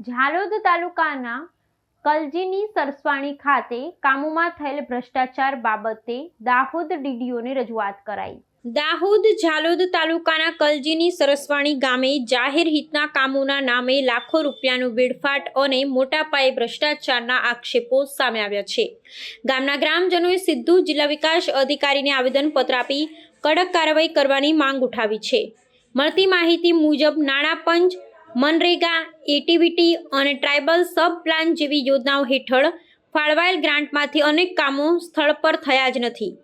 ઝાલોદ તાલુકાના કલજીની સરસવાણી ખાતે કામોમાં થયેલ ભ્રષ્ટાચાર બાબતે દાહોદ ડીડીઓને રજૂઆત કરાઈ. દાહોદ ઝાલોદ તાલુકાના કલજીની સરસવાણી ગામે જાહેર હિતના કામોના નામે લાખો રૂપિયાનું વેડફાટ અને મોટા પાયે ભ્રષ્ટાચારના આક્ષેપો સામે આવ્યા છે. ગામના ગ્રામજનોએ સીધું જિલ્લા વિકાસ અધિકારીને આવેદનપત્ર આપી કડક કાર્યવાહી કરવાની માંગ ઉઠાવી છે. મળતી માહિતી મુજબ નાણાં પંચ મનરેગા, એટીવીટી અને ટ્રાઇબલ સબ પ્લાન જેવી યોજનાઓ હેઠળ ફાળવાયેલ ગ્રાન્ટમાંથી અનેક કામો સ્થળ પર થયા જ નથી.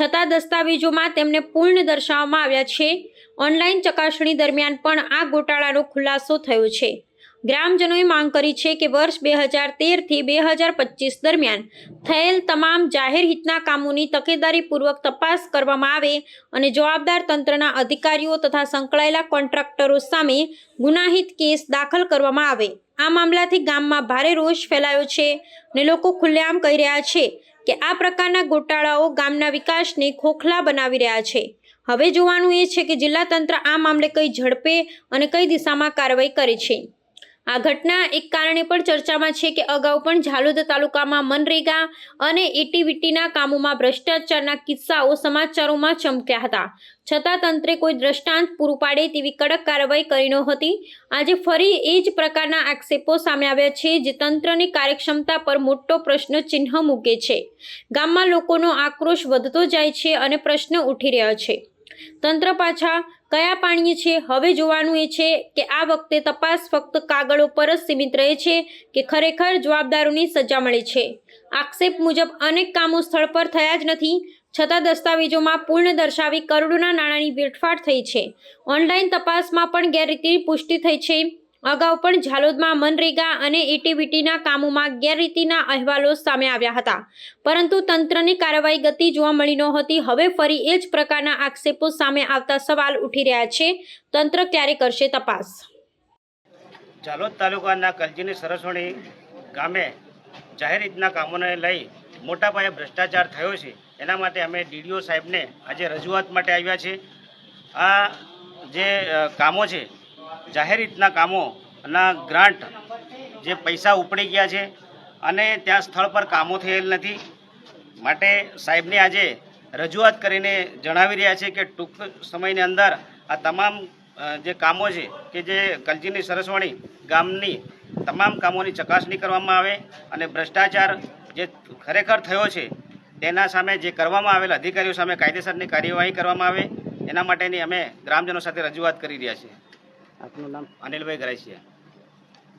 છતાં દસ્તાવેજોમાં તેમને પૂર્ણ દર્શાવવામાં આવ્યા છે. ઓનલાઈન ચકાસણી દરમિયાન પણ આ ગોટાળાનો ખુલાસો થયો છે. ગ્રામજનોએ માંગ કરી છે કે વર્ષ બે હજાર તેરથી બે હજાર પચીસ દરમિયાન થયેલ તમામ જાહેર હિતના કામોની તકેદારીપૂર્વક તપાસ કરવામાં આવે અને જવાબદાર તંત્રના અધિકારીઓ તથા સંકળાયેલા કોન્ટ્રાક્ટરો સામે ગુનાહિત કેસ દાખલ કરવામાં આવે. આ મામલાથી ગામમાં ભારે રોષ ફેલાયો છે ને લોકો ખુલ્લેઆમ કહી રહ્યા છે કે આ પ્રકારના ગોટાળાઓ ગામના વિકાસને ખોખલા બનાવી રહ્યા છે. હવે જોવાનું એ છે કે જિલ્લા તંત્ર આ મામલે કઈ ઝડપે અને કઈ દિશામાં કાર્યવાહી કરે છે. આ ઘટના એક કારણે પણ ચર્ચામાં છે કે અગાઉ પણ ઝાલોદ તાલુકામાં મનરેગા અને એટીવીટીના કામોમાં ભ્રષ્ટાચારના કિસ્સાઓ સમાચારોમાં ચમક્યા હતા. છતાં તંત્રે કોઈ દ્રષ્ટાંત પૂરું પાડે તેવી કડક કાર્યવાહી કરી નહોતી. આજે ફરી એ જ પ્રકારના આક્ષેપો સામે આવ્યા છે જે તંત્રની કાર્યક્ષમતા પર મોટો પ્રશ્ન ચિહ્ન મૂકે છે. ગામમાં લોકોનો આક્રોશ વધતો જાય છે અને પ્રશ્ન ઉઠી રહ્યા છે. તંત્ર પાછા કયા પાણીએ છે? હવે જોવાનું એ છે કે આ વખતે તપાસ ફક્ત કાગળો પર જ સીમિત રહે છે કે ખરેખર જવાબદારોની સજા મળે છે? આક્ષેપ મુજબ અનેક કામો સ્થળ પર થયા જ નથી, છતાં દસ્તાવેજોમાં પૂર્ણ દર્શાવી કરોડોના નાણાંની વેડફાટ થઈ છે. ઓનલાઈન તપાસમાં પણ ગેરરીતિની પુષ્ટિ થઈ છે. અગાઉ પણ ઝાલોદમાં મનરેગા અને એટીવીટીના કામોમાં ગેરરીતિના અહેવાલો સામે આવ્યા હતા. પરંતુ તંત્રની કાર્યવાહી ગતિ જોવા મળી નહોતી. હવે ફરી એ જ પ્રકારના આક્ષેપો સામે આવતા સવાલ ઉઠી રહ્યા છે. તંત્ર ક્યારે કરશે તપાસ? ઝાલોદ તાલુકાના કલજીની સરસવણી ગામે જાહેર રીતના કામોને લઈ મોટા પાયે ભ્રષ્ટાચાર થયો છે. એના માટે અમે ડીડીઓ સાહેબને આજે રજૂઆત માટે આવ્યા છે આ જે કામો છે જાહેર રીતના કામોના ગ્રાન્ટ જે પૈસા ઉપડી ગયા છે અને ત્યાં સ્થળ પર કામો થયેલ નથી. માટે સાહેબને આજે રજૂઆત કરીને જણાવી રહ્યા છે કે ટૂંક સમયની અંદર આ તમામ જે કામો છે કે જે કલજીની સરસવાણી ગામની તમામ કામોની ચકાસણી કરવામાં આવે અને ભ્રષ્ટાચાર જે ખરેખર થયો છે તેના સામે જે કરવામાં આવેલ અધિકારીઓ સામે કાયદેસરની કાર્યવાહી કરવામાં આવે, એના માટેની અમે ગ્રામજનો સાથે રજૂઆત કરી રહ્યા છીએ. આપનું નામ? અનિલભાઈ ગરાસિયા